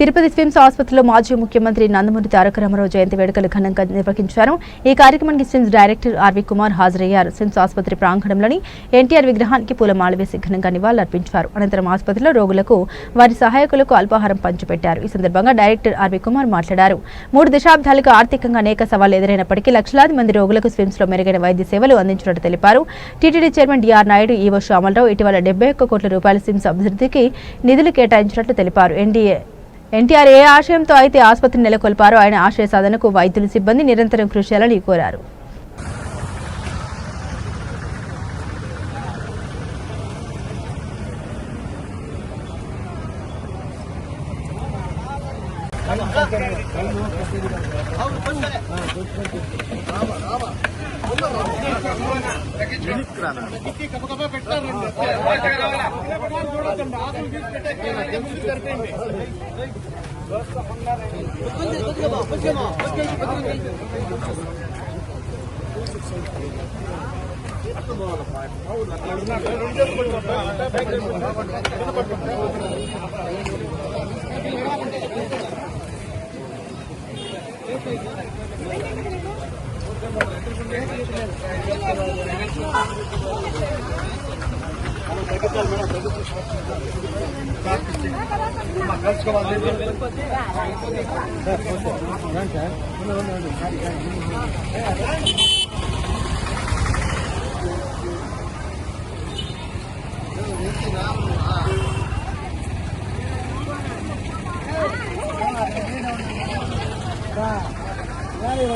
తిరుపతి స్విమ్స్ ఆసుపత్రిలో మాజీ ముఖ్యమంత్రి నందమూరి తారక రామారావు జయంతి వేడుకలు ఘనంగా నిర్వహించారు. ఈ కార్యక్రమానికి స్విమ్స్ డైరెక్టర్ ఆర్వి కుమార్ హాజరయ్యారు. స్విమ్స్ ఆసుపత్రి ప్రాంగణంలోని ఎన్టీఆర్ విగ్రహానికి పూలమాల వేసి ఘనంగా నివాళులర్పించారు. అనంతరం ఆసుపత్రిలో రోగులకు వారి సహాయకులకు అల్పాహారం పంచిపెట్టారు. ఈ సందర్భంగా డైరెక్టర్ ఆర్వి కుమార్ మాట్లాడారు. మూడు దశాబ్దాలుగా ఆర్థికంగా అనేక సవాళ్ళు ఎదురైనప్పటికీ లక్షలాది మంది రోగులకు స్విమ్స్లో మెరుగైన వైద్య సేవలు అందించినట్టు తెలిపారు. TTD chairman DR Naidu EO Shyamala Rao ఇటీవల డెబ్బై ఒక్క కోట్ల రూపాయల స్విమ్స్ అభివృద్ధికి నిధులు కేటాయించినట్లు తెలిపారు. ఎన్డీఏ ఎన్టీఆర్ ఏ ఆశయంతో అయితే ఆసుపత్రి నెలకొల్పారో ఆయన ఆశయ సాధనకు వైద్యులు సిబ్బంది నిరంతరం కృషి చేయాలని కోరారు. వెనక్కి రానండి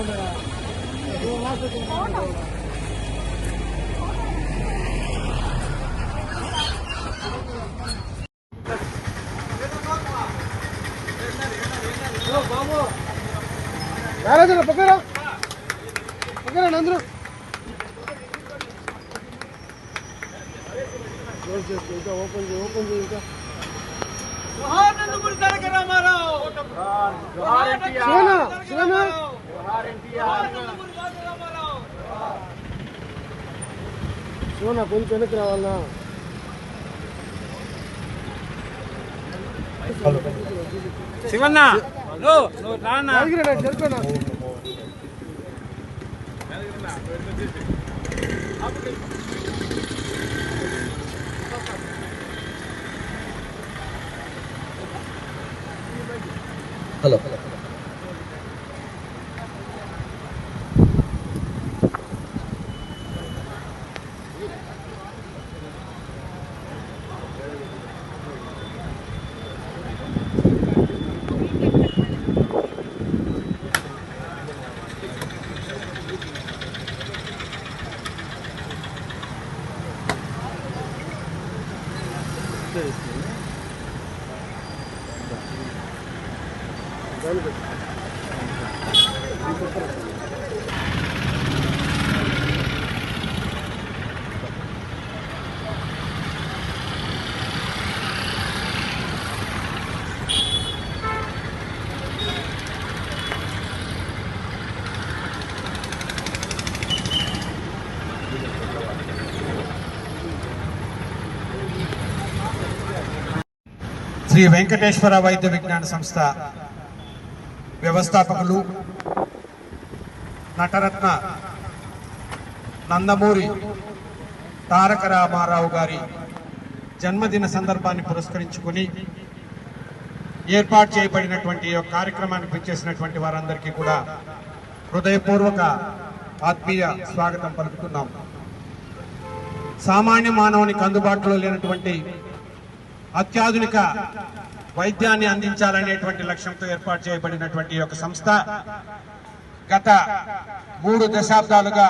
Yeah. రారాజన పక్కరా పక్కరా చేసుకో ఇంకా ఓపెన్ చేయి ఓపెన్ చేయి ఇంకా. రామారావు. శివనా శివనా శివనా కొంచెం వెనక్కి రావాలనా శివన్న っうですよね。శ్రీ వెంకటేశ్వర వైద్య విజ్ఞాన సంస్థ వ్యవస్థాపకులు నటరత్న నందమూరి తారక రామారావు గారి జన్మదిన సందర్భాన్ని పురస్కరించుకుని ఏర్పాటు చేయబడినటువంటి ఈ కార్యక్రమానికి పిచ్చేసినటువంటి వారందరికీ కూడా హృదయపూర్వక ఆత్మీయ స్వాగతం పలుకుతున్నాం. సామాన్య మానవునికి అందుబాటులో లేనటువంటి అత్యాధునిక వైద్యాన్ని అందించాలనేటువంటి లక్ష్యంతో ఏర్పాటు చేయబడినటువంటి ఒక యొక్క సంస్థ గత మూడు దశాబ్దాలుగా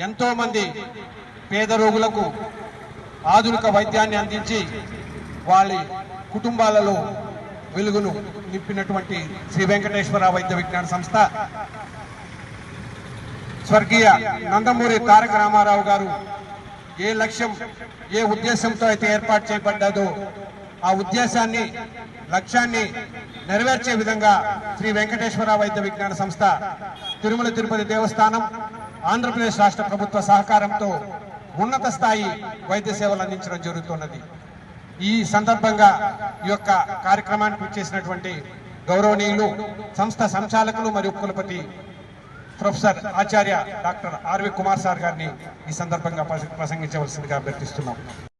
ఎంతో మంది పేద రోగులకు ఆధునిక వైద్యాన్ని అందించి వాళ్ళ కుటుంబాలలో వెలుగును నింపినటువంటి శ్రీ వెంకటేశ్వర వైద్య విజ్ఞాన సంస్థ. స్వర్గీయ నందమూరి తారక రామారావు గారు ఏ లక్ష్యం ఏ ఉద్దేశంతో అయితే ఏర్పాటు చేయబడ్డదో ఆ ఉద్దేశాన్ని లక్ష్యాన్ని నెరవేర్చే విధంగా శ్రీ వెంకటేశ్వర వైద్య విజ్ఞాన సంస్థ తిరుమల తిరుపతి దేవస్థానం ఆంధ్రప్రదేశ్ రాష్ట్ర ప్రభుత్వ సహకారంతో ఉన్నత స్థాయి వైద్య సేవలు అందించడం జరుగుతున్నది. ఈ సందర్భంగా ఈ యొక్క కార్యక్రమానికి వచ్చేసినటువంటి గౌరవనీయులు సంస్థ సంచాలకులు మరియు కులపతి ప్రొఫెసర్ ఆచార్య డాక్టర్ ఆర్వి కుమార్ సార్ గారిని ఈ సందర్భంగా ప్రసంగించవలసిందిగా అభ్యర్థిస్తున్నాం.